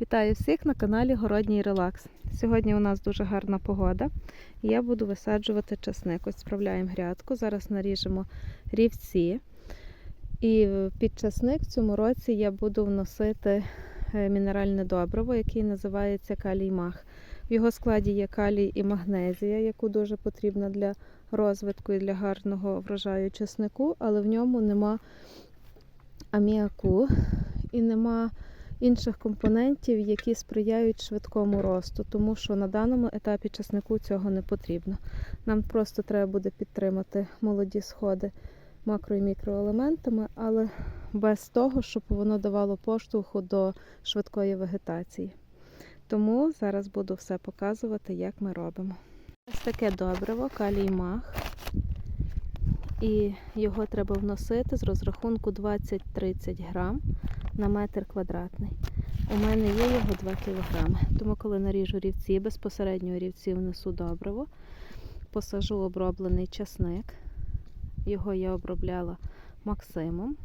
Вітаю всіх на каналі Городній Релакс. Сьогодні у нас дуже гарна погода. і Я буду висаджувати часник. Ось справляємо грядку. Зараз наріжемо рівці. І під часник в цьому році я буду вносити е, мінеральне добриво, яке називається калій мах. В його складі є калій і магнезія, яку дуже потрібна для розвитку і для гарного врожаю часнику, але в ньому нема аміаку і нема інших компонентів, які сприяють швидкому росту, тому що на даному етапі часнику цього не потрібно. Нам просто треба буде підтримати молоді сходи макро і мікроелементами, але без того, щоб воно давало поштовху до швидкої вегетації. Тому зараз буду все показувати, як ми робимо. Ось таке добриво, калій мах. І його треба вносити з розрахунку 20-30 грам на метр квадратний. У мене є його 2 кг. Тому, коли наріжу рівці, безпосередньо рівці внесу добриво, посажу оброблений часник. Його я обробляла максимум.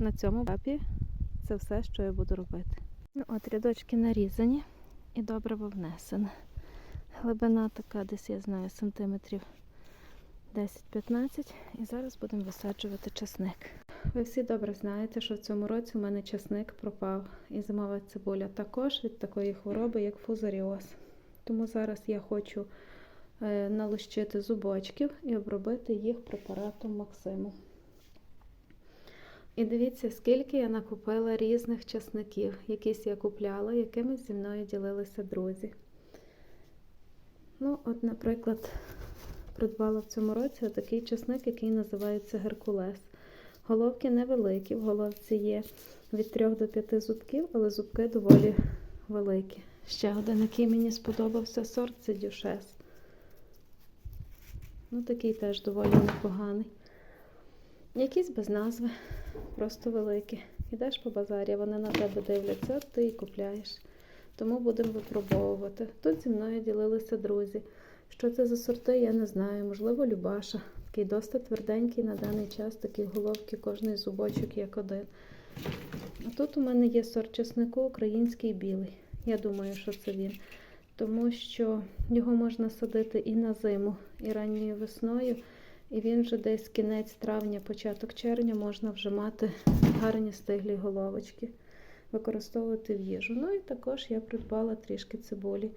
На цьому етапі це все, що я буду робити. Ну, от рядочки нарізані і добриво внесене. Глибина така, десь я знаю, сантиметрів 10-15. І зараз будемо висаджувати часник. Ви всі добре знаєте, що в цьому році у мене часник пропав і зимова цибуля також від такої хвороби, як фузаріоз. Тому зараз я хочу е, налущити зубочків і обробити їх препаратом Максиму. І дивіться, скільки я накупила різних часників. Якісь я купляла, якимись зі мною ділилися друзі. Ну, от, наприклад, придбала в цьому році такий часник, який називається Геркулес. Головки невеликі, в головці є від 3 до 5 зубків, але зубки доволі великі. Ще один, який мені сподобався сорт, це дюшес. Ну, такий теж доволі непоганий. Якісь без назви, просто великі. Ідеш по базарі, вони на тебе дивляться, ти і купляєш. Тому будемо випробовувати. Тут зі мною ділилися друзі. Що це за сорти, я не знаю. Можливо, Любаша. Такий досить тверденький на даний час, такі головки, кожний зубочок як один. А тут у мене є сорт чеснику український білий. Я думаю, що це він. Тому що його можна садити і на зиму, і ранньою весною. І він вже десь кінець травня, початок червня можна вже мати гарні стиглі головочки, використовувати в їжу. Ну і також я придбала трішки цибулі,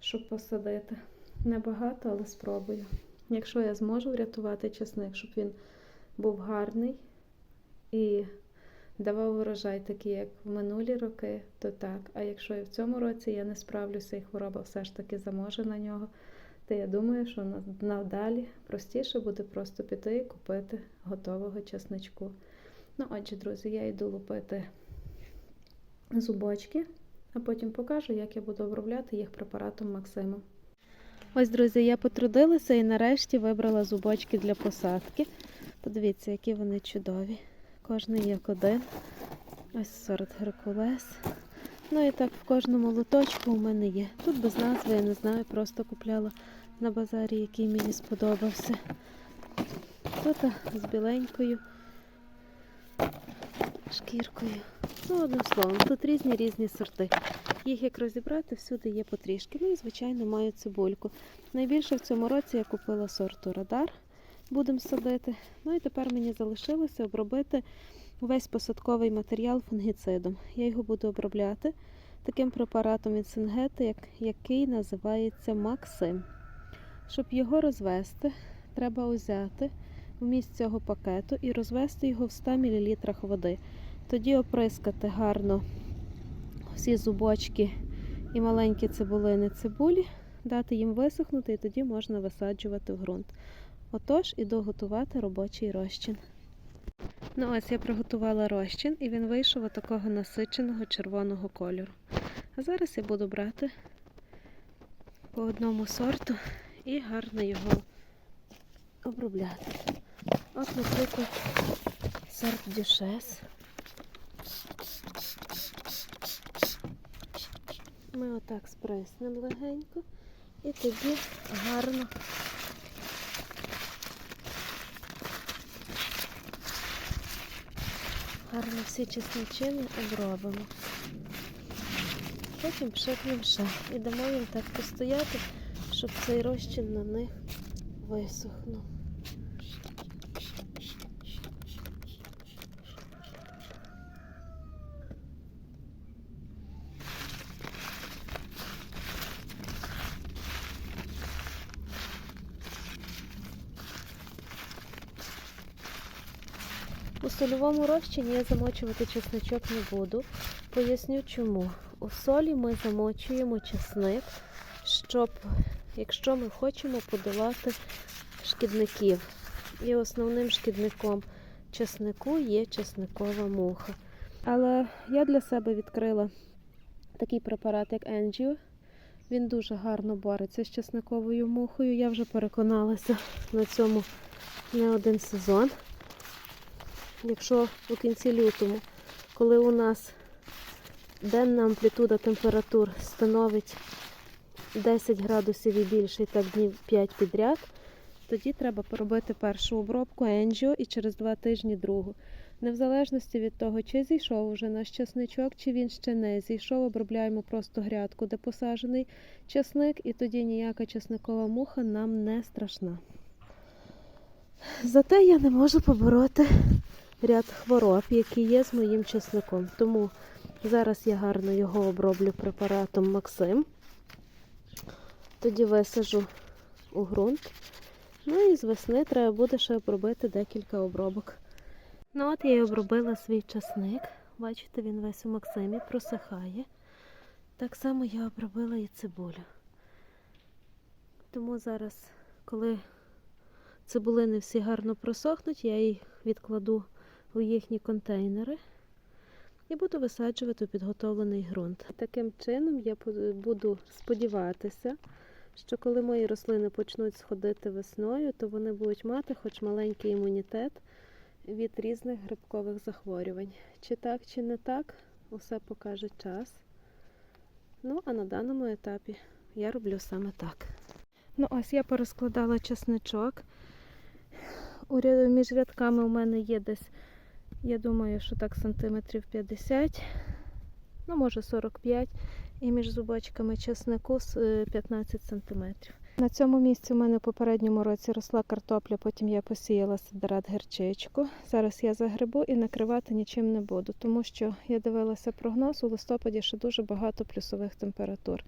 щоб посадити. Небагато, але спробую. Якщо я зможу врятувати часник, щоб він був гарний і давав урожай такий, як в минулі роки, то так. А якщо і в цьому році я не справлюся і хвороба все ж таки заможе на нього, то я думаю, що надалі простіше буде просто піти і купити готового часничку. Ну, отже, друзі, я йду лупити зубочки, а потім покажу, як я буду обробляти їх препаратом Максимом. Ось, друзі, я потрудилася і нарешті вибрала зубочки для посадки. Подивіться, які вони чудові. Кожний як один. Ось сорт Геркулес. Ну і так в кожному лоточку у мене є. Тут без назви, я не знаю, просто купляла на базарі, який мені сподобався. Тут з біленькою шкіркою. Ну, одним словом, тут різні різні сорти. Їх як розібрати, всюди є потрішки. Ну і, звичайно, маю цибульку. Найбільше в цьому році я купила сорту Радар, будемо садити. Ну і тепер мені залишилося обробити весь посадковий матеріал фунгіцидом. Я його буду обробляти таким препаратом від Сингети, який називається Максим. Щоб його розвести, треба взяти вміст цього пакету і розвести його в 100 мл води. Тоді оприскати гарно всі зубочки і маленькі цибулини цибулі, дати їм висохнути, і тоді можна висаджувати в ґрунт. Отож, іду готувати робочий розчин. Ну ось я приготувала розчин, і він вийшов такого насиченого червоного кольору. А зараз я буду брати по одному сорту і гарно його обробляти. От, наприклад, сорт дюшес. Ми отак спреснемо легенько і тоді гарно гарно всі чесничини обробимо. потім пшикнемо ще. І дамо їм так постояти, щоб цей розчин на них висохнув. У сольовому розчині я замочувати чесничок не буду. Поясню чому. У солі ми замочуємо чесник, щоб, якщо ми хочемо подолати шкідників. І основним шкідником чеснику є чесникова муха. Але я для себе відкрила такий препарат, як Angio. Він дуже гарно бореться з чесниковою мухою. Я вже переконалася на цьому не один сезон. Якщо у кінці лютому, коли у нас денна амплітуда температур становить 10 градусів і більше, і так днів 5 підряд, тоді треба поробити першу обробку енджіо і через 2 тижні другу. Не в залежності від того, чи зійшов уже наш часничок, чи він ще не зійшов, обробляємо просто грядку, де посаджений часник, і тоді ніяка часникова муха нам не страшна. Зате я не можу побороти ряд хвороб, які є з моїм чесником. Тому зараз я гарно його оброблю препаратом Максим. Тоді висажу у ґрунт. Ну і з весни треба буде ще обробити декілька обробок. Ну от я і обробила свій часник. Бачите, він весь у Максимі просихає. Так само я обробила і цибулю. Тому зараз, коли цибулини всі гарно просохнуть, я їх відкладу у їхні контейнери і буду висаджувати у підготовлений ґрунт. Таким чином я буду сподіватися, що коли мої рослини почнуть сходити весною, то вони будуть мати хоч маленький імунітет від різних грибкових захворювань. Чи так, чи не так, усе покаже час. Ну, а на даному етапі я роблю саме так. Ну, ось я порозкладала чесничок. Між рядками у мене є десь, я думаю, що так сантиметрів 50, ну може 45, і між зубочками чеснику с- е, 15 сантиметрів. На цьому місці у мене в попередньому році росла картопля, потім я посіяла сидерат герчичку. Зараз я загребу і накривати нічим не буду, тому що я дивилася прогноз у листопаді, що дуже багато плюсових температур.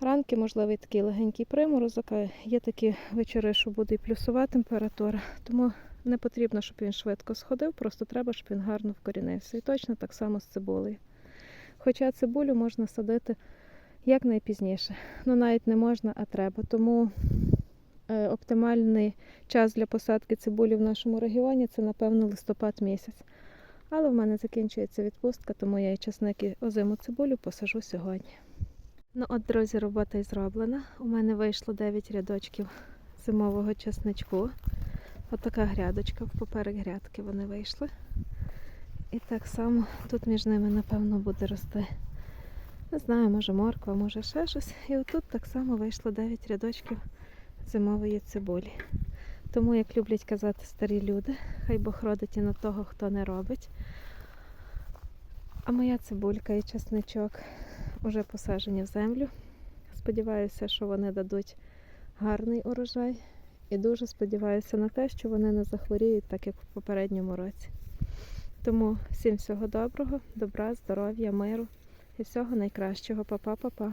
Ранки, можливий такий легенький приморозок, а є такі вечори, що буде і плюсова температура. Тому не потрібно, щоб він швидко сходив, просто треба, щоб він гарно вкорінився. І точно так само з цибулею. Хоча цибулю можна садити якнайпізніше. Ну навіть не можна, а треба. Тому е, оптимальний час для посадки цибулі в нашому регіоні це, напевно, листопад місяць. Але в мене закінчується відпустка, тому я і часник озиму цибулю посажу сьогодні. Ну от, друзі, робота і зроблена. У мене вийшло 9 рядочків зимового чесничку. От така грядочка, поперек грядки вони вийшли. І так само тут між ними, напевно, буде рости. Не знаю, може морква, може ще щось. І отут так само вийшло 9 рядочків зимової цибулі. Тому, як люблять казати старі люди, хай Бог родить і на того, хто не робить. А моя цибулька і чесничок вже посаджені в землю. Сподіваюся, що вони дадуть гарний урожай. І дуже сподіваюся на те, що вони не захворіють, так як в попередньому році. Тому всім всього доброго, добра, здоров'я, миру і всього найкращого. Па-па-па-па.